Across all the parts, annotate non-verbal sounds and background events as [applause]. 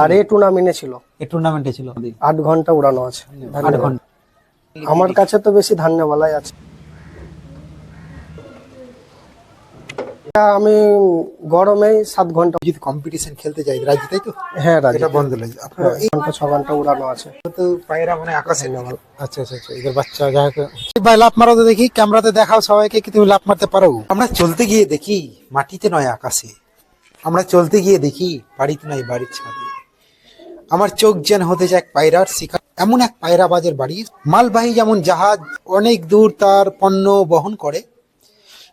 আর এ টুর্নামেন্টে ছিল। এই টুর্নামেন্টে ছিল। আট ঘণ্টা উড়ানো আছে। আট ঘণ্টা। আমার কাছে তো বেশি ধান্যবালাই আছে। আমি গরমে সাত ঘণ্টা যদি কম্পিটিশন খেলতে যাই রাজি তাই তো? হ্যাঁ রাজি। এটা বন্ধ লাগে আপনার এই ঘণ্টা ছ ঘণ্টা উড়ানো আছে। তো পায়রা মানে আকাশে আচ্ছা আচ্ছা আচ্ছা এদের বাচ্চা যাই হোক। ভাই লাভ মারো তো দেখি ক্যামেরাতে দেখাও সবাইকে কি তুমি লাভ মারতে পারো। আমরা চলতে গিয়ে দেখি মাটিতে নয় আকাশে। আমরা চলতে গিয়ে দেখি বাড়িতে নয় বাড়ির ছাদে। আমার চোখ যেন হতে যায় এক পায়রার শিকার। এমন এক পায়রাবাজের বাড়ি। মালবাহী যেমন জাহাজ অনেক দূর তার পণ্য বহন করে।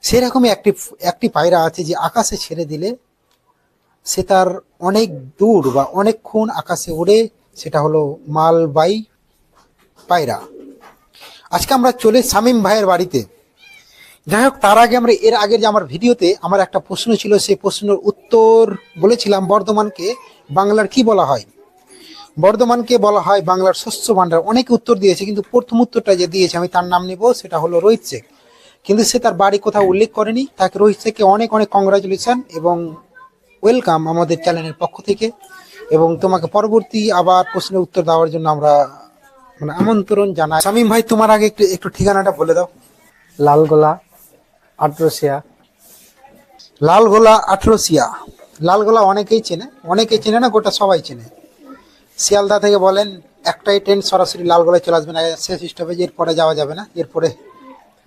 সেরকমই একটি একটি পায়রা আছে যে আকাশে ছেড়ে দিলে সে তার অনেক দূর বা অনেকক্ষণ আকাশে উড়ে, সেটা হলো মালবাই পায়রা। আজকে আমরা চলে শামীম ভাইয়ের বাড়িতে। যাই হোক, তার আগে আমরা, এর আগের যে আমার ভিডিওতে আমার একটা প্রশ্ন ছিল, সেই প্রশ্নের উত্তর বলেছিলাম বর্ধমানকে। বাংলার কি বলা হয়? বর্ধমানকে বলা হয় বাংলার শস্য ভাণ্ডার। অনেকে উত্তর দিয়েছে কিন্তু প্রথম উত্তরটা যে দিয়েছে আমি তার নাম নিব সেটা হলো রোহিত শেখ। কিন্তু সে তার বাড়ি কোথাও উল্লেখ করেনি। তাকে রোহিত শেখকে অনেক অনেক কংগ্রাচুলেশন এবং ওয়েলকাম আমাদের চ্যানেলের পক্ষ থেকে। এবং তোমাকে পরবর্তী আবার প্রশ্নের উত্তর দেওয়ার জন্য আমরা মানে আমন্ত্রণ জানাই। শামীম ভাই তোমার আগে একটু একটু ঠিকানাটা বলে দাও। লালগোলা আট্রসিয়া। লালগোলা আঠরোসিয়া লালগোলা অনেকেই চেনে অনেকেই চেনে না গোটা সবাই চেনে। শিয়ালদা থেকে বলেন একটাই ট্রেন সরাসরি লালগোলায় চলে আসবে না শেষ স্টপেজ এরপরে যাওয়া যাবে না এরপরে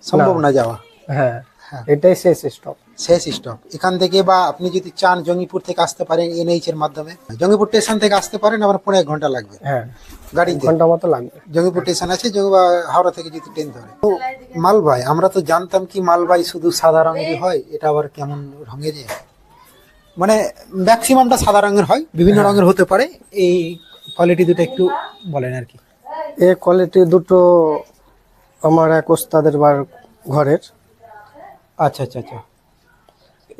সম্ভব না যাওয়া। হ্যাঁ হ্যাঁ। এটাই শেষ স্টপ শেষ স্টপ এখান থেকে বা আপনি যদি চান জঙ্গিপুর থেকে আসতে পারেন এনএইচ এর মাধ্যমে। জঙ্গিপুর স্টেশন থেকে আসতে পারেন আবার পনেরো এক ঘণ্টা লাগবে। হ্যাঁ গাড়িতে। ঘণ্টা মতো লাগবে। জঙ্গিপুর স্টেশন আছে হাওড়া থেকে যদি ট্রেন ধরে। তো মালবাই আমরা তো জানতাম কি মালবাই শুধু সাদা রঙেরই হয় এটা আবার কেমন রঙের? মানে ম্যাক্সিমামটা সাদা রঙের হয় বিভিন্ন রঙের হতে পারে এই কোয়ালিটি দুটো একটু বলেন আর কি। এ কোয়ালিটি দুটো আমার এক ওস্তাদের বার ঘরের। আচ্ছা আচ্ছা আচ্ছা।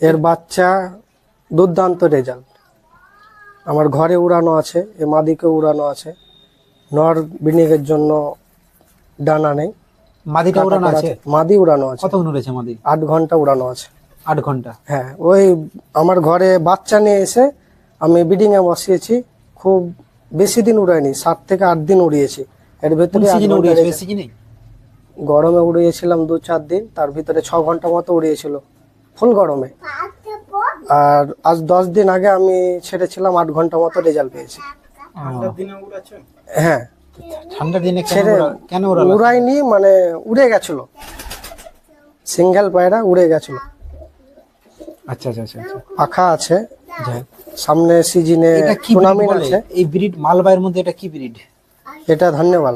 এর বাচ্চা দুর্দান্ত রেজাল্ট আমার ঘরে উড়ানো আছে এ মাদিকে উড়ানো আছে। নর বিনিয়োগের জন্য ডানা নেই। মাদিটা উড়ানো আছে? মাদি উড়ানো আছে। কতক্ষণ উড়েছে মাদি? আট ঘণ্টা উড়ানো আছে। আট ঘণ্টা? হ্যাঁ ওই আমার ঘরে বাচ্চা নিয়ে এসে আমি বিডিংয়ে বসিয়েছি। খুব বেশি দিন উড়াইনি সাত থেকে আট দিন উড়িয়েছি। এর ভেতরে গরমে উড়িয়েছিলাম দু চার দিন তার ভিতরে ছ ঘণ্টা মতো উড়িয়েছিল ফুল গরমে। আর আজ দশ দিন আগে আমি ছেড়েছিলাম আট ঘণ্টা মতো রেজাল্ট পেয়েছি। হ্যাঁ। ঠান্ডার দিনে ছেড়ে কেন উড়াইনি মানে উড়ে গেছিল। সিঙ্গেল পায়রা উড়ে গেছিল। আচ্ছা আচ্ছা আচ্ছা আচ্ছা। পাখা আছে। সামনে সিজনে টুর্নামেন্ট আছে। এই ব্রিড মালবাইয়ের মধ্যে এটা কি ব্রিড? এটা ধন্যবাদ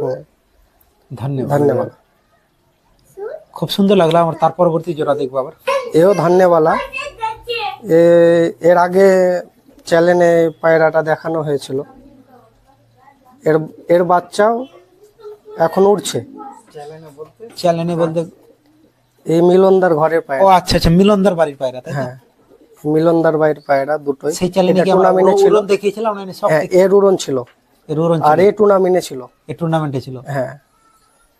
হুম, ধন্যবাদ ধন্যবাদ খুব সুন্দর লাগল আমার তার পরবর্তী জোড়া দেখব আবার। এও ধন্যবালা। এ এর আগে চ্যানেলে পায়রাটা দেখানো হয়েছিল। এর এর বাচ্চাও এখন উঠছে চ্যালেঞ্জে বলতে এই মিলনদার ঘরের পায়রা। ও আচ্ছা আচ্ছা মিলনদার বাড়ির পায়রা তাই হ্যাঁ মিলনদার বাইরের পায়রা দুটোই। সেই চ্যালেঞ্জে টুর্নামেন্টে ছিল। দেখিয়েছিলাম না সব হ্যাঁ এর উড়ন ছিল। এর উড়ন আর এই টুর্নামেন্টে ছিল। এই টুর্নামেন্টে ছিল? হ্যাঁ।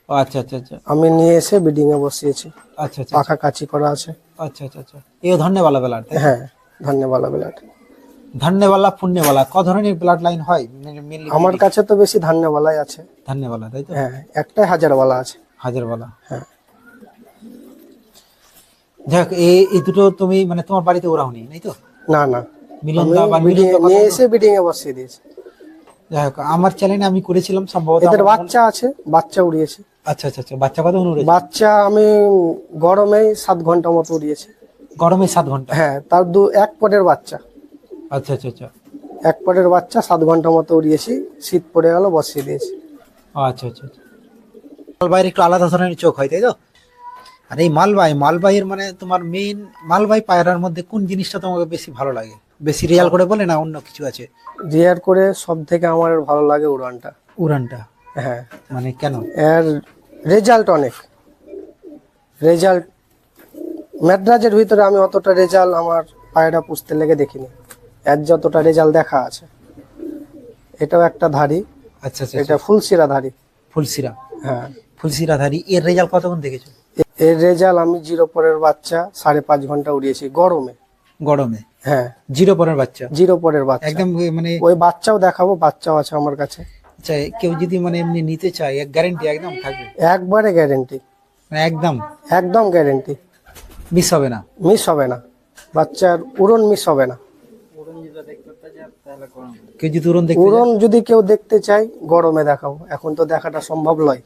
ও আচ্ছা আচ্ছা আচ্ছা। আমি নিয়ে এসে বিডিং এ বসিয়েছি। আচ্ছা আচ্ছা পাখা কাচি করা আছে। আচ্ছা আচ্ছা আচ্ছা। এও ধন্যবাদ বেলার হ্যাঁ ধন্যবাদ বিলাট ধন্যবাদ পুণ্যবালা ক ধরনের ব্লাড লাইন হয়? আমার কাছে তো বেশি ধান্যবালাই আছে। ধন্যবাদ তাই তো? হ্যাঁ একটাই হাজারওয়ালা আছে। হাজারবালা হ্যাঁ। যাক এই দুটো তুমি মানে তোমার বাড়িতে ওরাওনি নাই তো? না না। মিলনদা বা বিডিং মিলনদা নিয়ে এসে বিডিং এ বসিয়ে দিয়েছি। যাই হোক আমার চ্যানেলে আমি করেছিলাম সম্ভবত এদের বাচ্চা আছে বাচ্চা উড়িয়েছে। আচ্ছা আচ্ছা আচ্ছা বাচ্চা কত উড়েছে? বাচ্চা আমি গরমেই সাত ঘণ্টা মতো উড়িয়েছি। গরমে সাত ঘণ্টা? হ্যাঁ তার দু এক পটের বাচ্চা। আচ্ছা আচ্ছা আচ্ছা। এক পটের বাচ্চা সাত ঘণ্টা মতো উড়িয়েছি শীত পড়ে গেল বসিয়ে দিয়েছি। আচ্ছা আচ্ছা আচ্ছা। মালবাইয়ের একটু আলাদা ধরনের চোখ হয় তাই তো? আর এই মালবাই মালবাইয়ের মানে তোমার মেইন মালবাই পায়রার মধ্যে কোন জিনিসটা তোমাকে বেশি ভালো লাগে? বেশি রিয়াল করে বলে না অন্য কিছু আছে? রিয়ার করে সব থেকে আমার ভালো লাগে উড়ানটা। উড়ানটা? হ্যাঁ। মানে কেন? এর রেজাল্ট অনেক। রেজাল্ট ম্যাড্রাজের ভিতরে আমি অতটা রেজাল্ট আমার পায়রা পুষতে লেগে দেখিনি। এর যতটা রেজাল্ট দেখা আছে। এটাও একটা ধারি আচ্ছা আচ্ছা এটা ফুলসিরা ধারি ফুলসিরা হ্যাঁ। ফুলসিরাধারী এর রেজাল্ট কতক্ষণ দেখেছ? এর রেজাল্ট আমি জিরো পরের বাচ্চা সাড়ে পাঁচ ঘণ্টা উড়িয়েছি গরমে। গরমে? হ্যাঁ। জিরো পরের বাচ্চা? জিরো পরের বাচ্চা। একদম মানে ওই বাচ্চাও দেখাবো বাচ্চাও আছে আমার কাছে। আচ্ছা কেউ যদি মানে এমনি নিতে চায় এক গ্যারেন্টি একদম থাকবে? একবারে গ্যারেন্টি মানে একদম? একদম গ্যারেন্টি মিস হবে না? মিস হবে না। বাচ্চার উড়ন মিস হবে না। কেউ যদি উড়ন দেখতে উড়ন যদি কেউ দেখতে চায় গরমে দেখাবো। এখন তো দেখাটা সম্ভব নয়।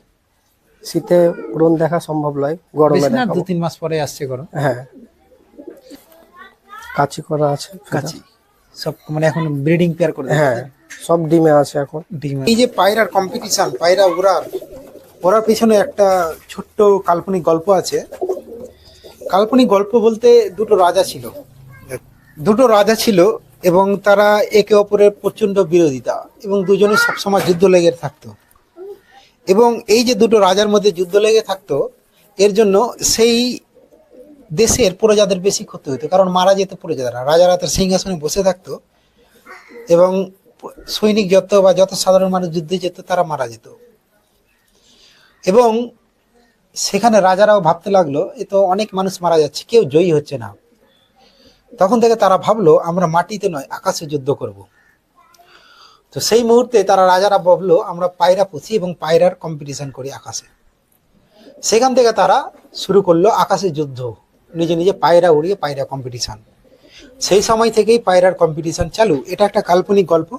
শীতে উড়ন দেখা সম্ভব নয় গরমে না দু তিন মাস পরে আসছে গরম। হ্যাঁ। কাচি করা আছে কাছে সব মানে এখন ব্রিডিং পেয়ার করে হ্যাঁ সব ডিমে আছে এখন। ডিম- এই যে পায়রার কম্পিটিশন পায়রা উড়ার ওরার পিছনে একটা ছোট্ট কাল্পনিক গল্প আছে। কাল্পনিক গল্প বলতে দুটো রাজা ছিল। দুটো রাজা ছিল এবং তারা একে অপরের প্রচণ্ড বিরোধিতা এবং দুজনে সবসময় যুদ্ধ লেগে থাকতো। এবং এই যে দুটো রাজার মধ্যে যুদ্ধ লেগে থাকতো, এর জন্য সেই দেশের প্রজাদের বেশি ক্ষতি হতো কারণ মারা যেত প্রজারা। রাজারা তার সিংহাসনে বসে থাকতো এবং সৈনিক যত বা যত সাধারণ মানুষ যুদ্ধে যেত, তারা মারা যেত। এবং সেখানে রাজারাও ভাবতে লাগল, এ তো অনেক মানুষ মারা যাচ্ছে, কেউ জয়ী হচ্ছে না। তখন থেকে তারা ভাবলো, আমরা মাটিতে নয়, আকাশে যুদ্ধ করব। তো সেই মুহূর্তে তারা রাজারা ভাবলো আমরা পায়রা পুষি এবং পায়রার কম্পিটিশন করি আকাশে। সেখান থেকে তারা শুরু করল আকাশে যুদ্ধ। নিজে নিজে পায়রা উড়িয়ে পায়রা কম্পিটিশন সেই সময় থেকেই পায়রার কম্পিটিশন চালু। এটা একটা কাল্পনিক গল্প।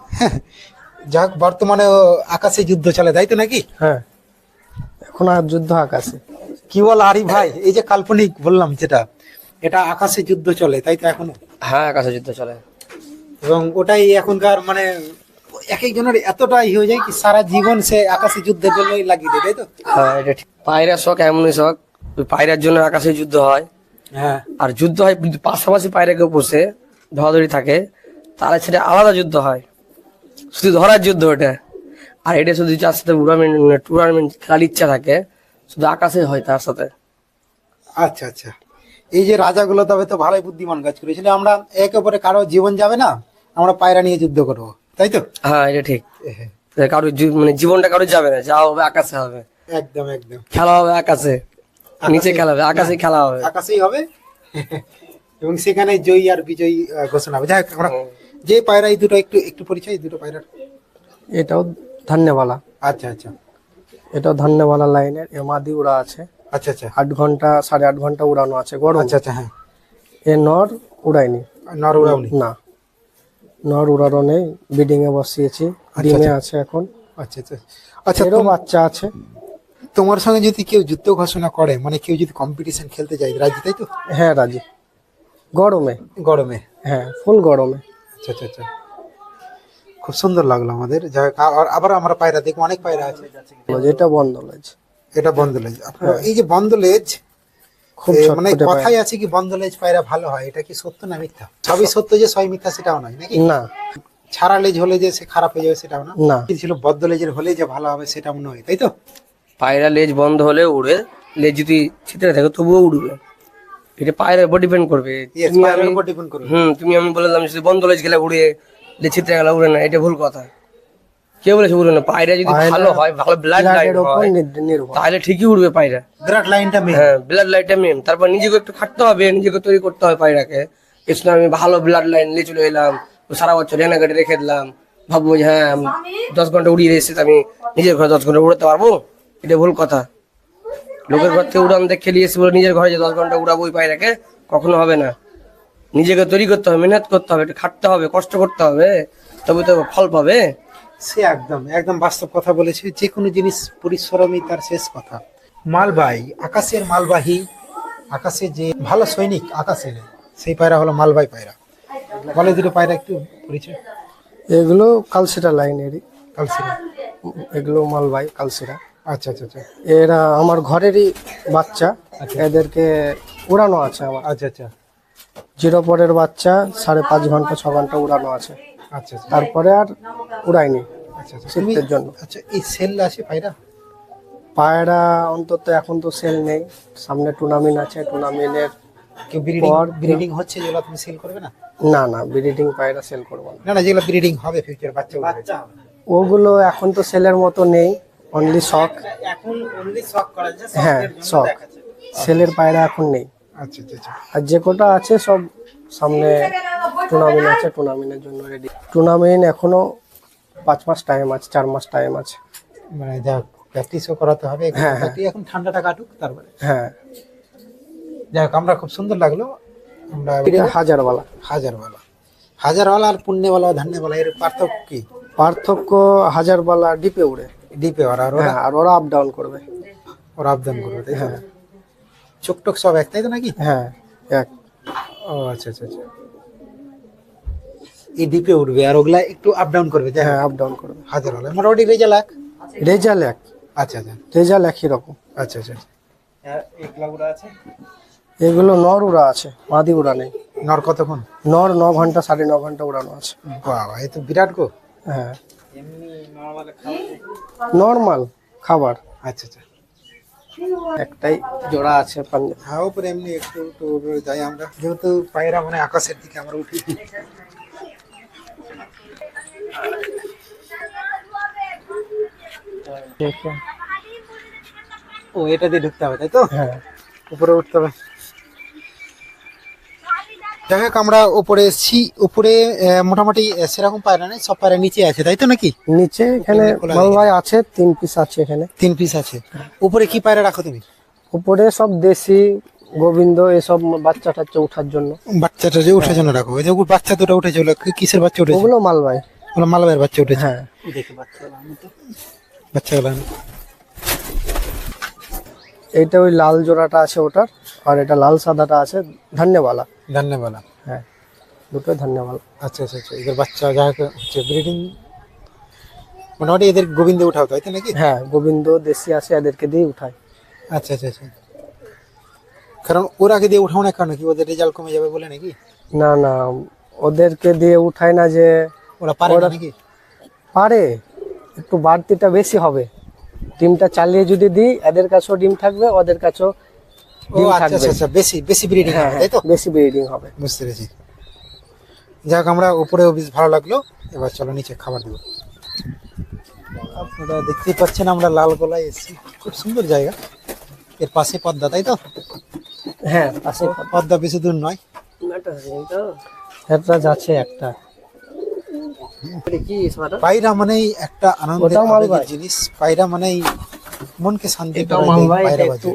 [laughs] যাক বর্তমানে আকাশে যুদ্ধ চলে তাই তো নাকি? হ্যাঁ। এখন আর যুদ্ধ আকাশে। কি বল আরি ভাই? এই যে কাল্পনিক বললাম যেটা এটা আকাশে যুদ্ধ চলে তাই তো এখনও? হ্যাঁ আকাশে যুদ্ধ চলে। এবং ওটাই এখনকার মানে এক একজনের এতটা হয়ে যায় কি সারা জীবন সে আকাশে যুদ্ধের জন্যই লাগিয়ে দেয় তাই তো? হ্যাঁ এটা ঠিক। পায়রার শখ এমনই শখ। পায়রার জন্য আকাশে যুদ্ধ হয়। হ্যাঁ। আর যুদ্ধ হয় কিন্তু পাশাপাশি পায়রাকে বসে ধরাধরি থাকে। তাহলে সেটা আলাদা যুদ্ধ হয়। শুধু ধরার যুদ্ধ ওটা। আর এটা শুধু যার সাথে টুর্নামেন্ট টুর্নামেন্ট খেলার ইচ্ছা থাকে শুধু আকাশে হয় তার সাথে। আচ্ছা আচ্ছা। এই যে রাজাগুলো তবে তো ভালোই বুদ্ধিমান কাজ করেছিল। আমরা একে অপরে কারও জীবন যাবে না। আমরা পায়রা নিয়ে যুদ্ধ করব। তাই তো? হ্যাঁ এটা ঠিক। কারোর জী- মানে জীবনটা কারোর যাবে না যা হবে আকাশে হবে। একদম একদম। খেলা হবে আকাশে নিচে খেলা হবে আকাশে খেলা হবে। আকাশেই হবে। এবং সেখানে জয়ী আর বিজয়ী ঘোষণা হবে। যাই হোক, আমরা যে পায়রা এই দুটো একটু একটু পরিচয় এই দুটো পায়রার। এটাও ধান্যবালা। আচ্ছা আচ্ছা। এটাও ধান্যবালা লাইনের এমাদি উড়া আছে। আচ্ছা আচ্ছা। আট ঘণ্টা সাড়ে আট ঘণ্টা উড়ানো আছে গরম। আচ্ছা আচ্ছা হ্যাঁ। এ নর উড়ায়নি। নর উড়াউনি না। নর নেই বিডিং এ বসিয়েছি। ডিমে আছে এখন। আচ্ছা আচ্ছা। আচ্ছা এরও বাচ্চা আছে। তোমার সঙ্গে যদি কেউ যুদ্ধ ঘোষণা করে মানে কেউ যদি কম্পিটিশন খেলতে যায় রাজি তাই তো? হ্যাঁ রাজি। গরমে। গরমে? হ্যাঁ ফুল গরমে। আচ্ছা আচ্ছা আচ্ছা। খুব সুন্দর লাগল আমাদের। আর আবার আমরা পায়রা দেখব অনেক পায়রা আছে। যেটা বন্ধ লাগছে এটা বন্দলেজ। আপনার এই যে বন্দলেজ খুব মানে কথাই আছে কি বন্দলেজ পায়রা ভালো হয় এটা কি সত্য না মিথ্যা? সবই সত্য যে সবই মিথ্যা সেটাও নয় নাকি? না। ছাড়া লেজ হলে যে সে খারাপ হয়ে যাবে সেটাও না। না। কি ছিল বদ্ধলেজের হলে যে ভালো হবে সেটাও নয় তাই তো? পায়রা লেজ বন্ধ হলে উড়ে লেজ যদি ছিটে থাকে তবুও উড়বে। এটা পায়রার উপর ডিপেন্ড করবে। তুমি আমি-। হুম তুমি আমি বললাম যদি বন্ধ লেজ গেলে উড়ে লেজ ছিটে গেলে উড়ে না এটা ভুল কথা। কে বলেছে উড়ে না? পায়রা যদি ভালো হয় ভালো ব্লাড লাইন হয় তাহলে ঠিকই উড়বে পায়রা। বিরাট লাইনটা মেন হ্যাঁ ব্লাড লাইনটা মেন তারপর নিজেকে একটু খাটতে হবে নিজেকে তৈরি করতে হবে পায়রাকে। এসে আমি ভালো ব্লাড লাইন নিয়ে চলে এলাম সারা বছর রেনাঘাটে রেখে দিলাম। ভাববো যে হ্যাঁ দশ ঘণ্টা উড়িয়ে এসে আমি নিজের ঘরে দশ ঘণ্টা উড়াতে পারব? এটা ভুল কথা। লোকের ঘর থেকে উড়ান দেখে নিয়ে এসে বলে নিজের ঘরে যে দশ ঘণ্টা উড়াবো ওই পায়রাকে কখনো হবে না। নিজেকে তৈরি করতে হবে মেহনত করতে হবে একটু খাটতে হবে কষ্ট করতে হবে তবে তো ফল পাবে। সে একদম একদম বাস্তব কথা বলেছে। যে কোনো জিনিস পরিশ্রমই তার শেষ কথা। মালবাহী আকাশের মালবাহী আকাশে যে ভালো সৈনিক আকাশের সেই পায়রা হলো মালবাহী পায়রা। বলে দুটো পায়রা একটু পরিচয়। এগুলো কালসিরা লাইনেরই। কালসিরা। এগুলো মালবাই কালসিরা। আচ্ছা আচ্ছা আচ্ছা। এরা আমার ঘরেরই বাচ্চা। এদেরকে উড়ানো আছে আমার। আচ্ছা আচ্ছা। জিরো পরের বাচ্চা সাড়ে পাঁচ ঘণ্টা ছ ঘণ্টা উড়ানো আছে। আচ্ছা আচ্ছা। তারপরে আর উড়াইনি আচ্ছা আচ্ছা। শীতের জন্য। আচ্ছা এই সেল আছে পায়রা? পায়রা অন্তত এখন তো সেল নেই। সামনে টুর্নামেন্ট আছে টুর্নামেন্টের কেউ ব্রিডিং ব্রিডিং হচ্ছে যেগুলো তুমি সেল করবে না? না না ব্রিডিং পায়রা সেল করব না। না না যেগুলো ব্রিডিং হবে ফিউচার বাচ্চা বাচ্চা ওগুলো এখন তো সেলের মতো নেই অনলি শখ এখন অনলি শক করা যায় হ্যাঁ শখ সেলের পায়রা এখন নেই। আচ্ছা আচ্ছা আচ্ছা। আর যে কটা আছে সব সামনে টুর্নামেন্ট আছে টুর্নামেন্টের জন্য রেডি টুর্নামেন্ট এখনও পাঁচ মাস টাইম আছে চার মাস টাইম আছে। মানে যা প্র্যাকটিসও করাতে হবে একটু হ্যাঁ, হ্যাঁ। এখন ঠান্ডাটা কাটুক তারপরে। হ্যাঁ। যাই আমরা খুব সুন্দর লাগল। আমরা হাজারওয়ালা। হাজারওয়ালা। হাজারওয়ালা আর পুণ্যওয়ালা ধান্যওয়ালা এর পার্থক্য কি? পার্থক্য হাজারওয়ালা ডিপে উড়ে। ডিপে ওরা আর ওরা হ্যাঁ আর ওরা আপ ডাউন করবে। ওরা আপ ডাউন করবে তাই তো? চোখ টোক সব এক তাই তো নাকি? হ্যাঁ এক। ও আচ্ছা আচ্ছা আচ্ছা। এই ডিপে উঠবে আর ওগুলা একটু আপ ডাউন করবে হ্যাঁ আপ ডাউন করবে। হাজারওয়ালা মোটামুটি রেজাল্ট এক রেজাল এক আচ্ছা আচ্ছা। রেজাল একই রকম আচ্ছা আচ্ছা এগুলা এগুলো নর উড়া আছে মাদি উড়া নেই। নর কতক্ষণ? নর ন ঘণ্টা সাড়ে ন ঘণ্টা উড়ানো আছে। বাবা এই তো বিরাট গো। হ্যাঁ। নর্মাল খাবার। আচ্ছা আচ্ছা। একটাই জোড়া আছে পাঞ্জাব। হ্যাঁ উপরে এমনি একটু একটু উপরে যাই আমরা। যেহেতু পায়রা মানে আকাশের দিকে আমরা উঠি। ও এটা দিয়ে ঢুকতে হবে তাই তো? হ্যাঁ। উপরে উঠতে হবে। যাই হোক আমরা উপরে এসছি। উপরে মোটামুটি সেরকম পায়রা নেই সব পায়রা নিচে আছে তাই তো নাকি? নিচে এখানে মালবাই আছে। তিন পিস আছে এখানে। তিন পিস আছে। উপরে কি পায়রা রাখো তুমি? উপরে সব দেশি গোবিন্দ এসব বাচ্চা টাচ্চা উঠার জন্য। বাচ্চাটা যে উঠে জন্য রাখো। ওই যে বাচ্চা দুটো উঠেছে কি- কিসের বাচ্চা উঠেছে? ওগুলো মালবাই ওগুলো মালবাইয়ের বাচ্চা উঠেছে। হ্যাঁ। দেখি বাচ্চাগুলো এইটা ওই লাল জোড়াটা আছে ওটার আর এটা লাল সাদাটা আছে ধন্যবালা। ধন্যবাদ হ্যাঁ দুটোই ধন্যবালা। আচ্ছা আচ্ছা আচ্ছা এদের বাচ্চা যা হচ্ছে ব্রিডিং মোটামুটি এদের গোবিন্দে উঠাও তাই তো নাকি? হ্যাঁ গোবিন্দ দেশি আছে এদেরকে দিয়ে উঠায়। আচ্ছা আচ্ছা আচ্ছা। কারণ ওর আগে দিয়ে উঠাও না কারণ কি ওদের রেজাল্ট কমে যাবে বলে নাকি? না না ওদেরকে দিয়ে উঠায় না যে ওরা পারে নাকি? পারে একটু বাড়তিটা বেশি হবে। ডিমটা চালিয়ে যদি দিই এদের কাছেও ডিম থাকবে ওদের কাছেও ডিম আচ্ছা থাকবে। আচ্ছা আচ্ছা বেশি বেশি ব্রিডিং হ্যাঁ তাই তো? বেশি ব্রিডিং হবে। বুঝতে পেরেছি। যাক আমরা উপরেও বেশ ভালো লাগল। এবার চলো নিচে খাবার দেবো। আপনারা দেখতেই পাচ্ছেন আমরা লাল গোলায় এসেছি। খুব সুন্দর জায়গা। এর পাশে পদ্মা তাই তো? হ্যাঁ পাশে পদ্মা বেশি দূর নয়। একটা। পায়রা মানেই একটা আনন্দের। আবেগের জিনিস। পায়রা মানেই মনকে শান্তি পায়রা বাজে।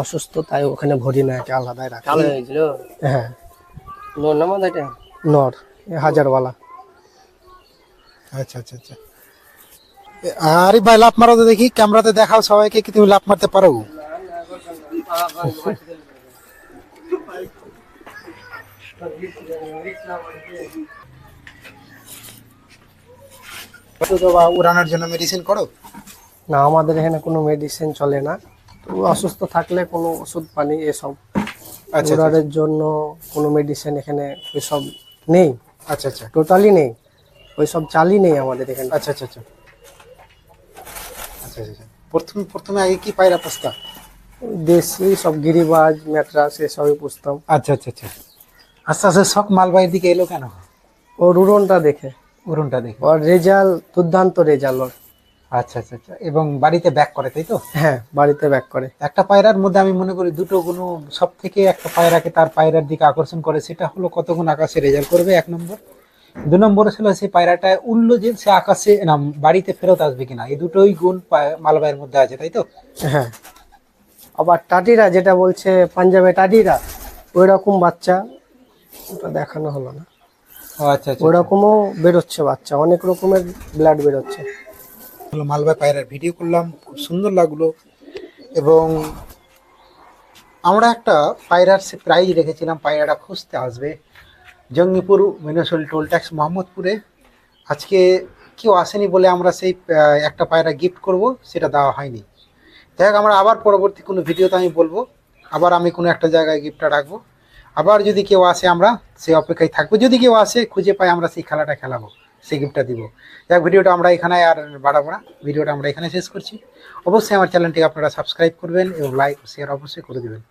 অসুস্থ তাই ওখানে ভরি না একে আলাদাই রাখে। হয়েছিল? হ্যাঁ। নর হাজারওয়ালা। আচ্ছা আচ্ছা আচ্ছা। আরে ভাই লাভ মারো তো দেখি ক্যামেরাতে দেখাও সবাইকে কি তুমি লাভ মারতে পারো। [laughs] বা উড়ানোর জন্য মেডিসিন করো? না আমাদের এখানে কোনো মেডিসিন চলে না। তো অসুস্থ থাকলে কোনো ওষুধ পানি এসব। আচ্ছা আচ্ছা জন্য কোনো মেডিসিন এখানে ওইসব নেই। আচ্ছা আচ্ছা। টোটালি নেই। ওইসব চালই নেই আমাদের এখানে। আচ্ছা আচ্ছা আচ্ছা। আচ্ছা আচ্ছা। প্রথমে প্রথমে আগে কি পায়রা পুস্তা? দেশি সব গিরিবাজ ম্যাট্রাস এসবই পুষতাম আচ্ছা আচ্ছা আচ্ছা। আস্তে আস্তে শখ মালবাহীর দিকে এলো কেন? ও রুরনটা দেখে। উড়নটা দেখে। ওর রেজাল্ট দুর্দান্ত রেজাল্ট ওর। আচ্ছা আচ্ছা আচ্ছা। এবং বাড়িতে ব্যাক করে তাই তো? হ্যাঁ বাড়িতে ব্যাক করে। একটা পায়রার মধ্যে আমি মনে করি দুটো গুণ সব থেকে একটা পায়রাকে তার পায়রার দিকে আকর্ষণ করে সেটা হলো কত গুণ আকাশে রেজাল্ট করবে এক নম্বর। দু নম্বর ছিল সেই পায়রাটা উঠল যে সে আকাশে না বাড়িতে ফেরত আসবে কিনা। এই দুটোই গুণ মালবাইয়ের মধ্যে আছে তাই তো? হ্যাঁ। আবার টাটিরা যেটা বলছে পাঞ্জাবে টাটিরা ওই রকম বাচ্চা ওটা দেখানো হলো না। আচ্ছা আচ্ছা ওই রকমও বেরোচ্ছে বাচ্চা অনেক রকমের ব্লাড বেরোচ্ছে। হলো মালবাই পায়রার ভিডিও করলাম খুব সুন্দর লাগল। এবং আমরা একটা পায়রার সে প্রাইজ রেখেছিলাম পায়রাটা খুঁজতে আসবে। জঙ্গিপুর মিনসল টোল ট্যাক্স মোহাম্মদপুরে। আজকে কেউ আসেনি বলে আমরা সেই একটা পায়রা গিফট করব সেটা দেওয়া হয়নি। হোক আমরা আবার পরবর্তী কোনো ভিডিওতে আমি বলব। আবার আমি কোনো একটা জায়গায় গিফটটা রাখব। আবার যদি কেউ আসে, আমরা সে অপেক্ষায় থাকব। যদি কেউ আসে, খুঁজে পাই আমরা সেই খেলাটা খেলাবো, সেই গিফটটা দিব। যাক, ভিডিওটা আমরা এখানে আর বাড়াবো না। ভিডিওটা আমরা এখানে শেষ করছি। অবশ্যই আমার চ্যানেলটি আপনারা সাবস্ক্রাইব করবেন এবং লাইক শেয়ার অবশ্যই করে দেবেন।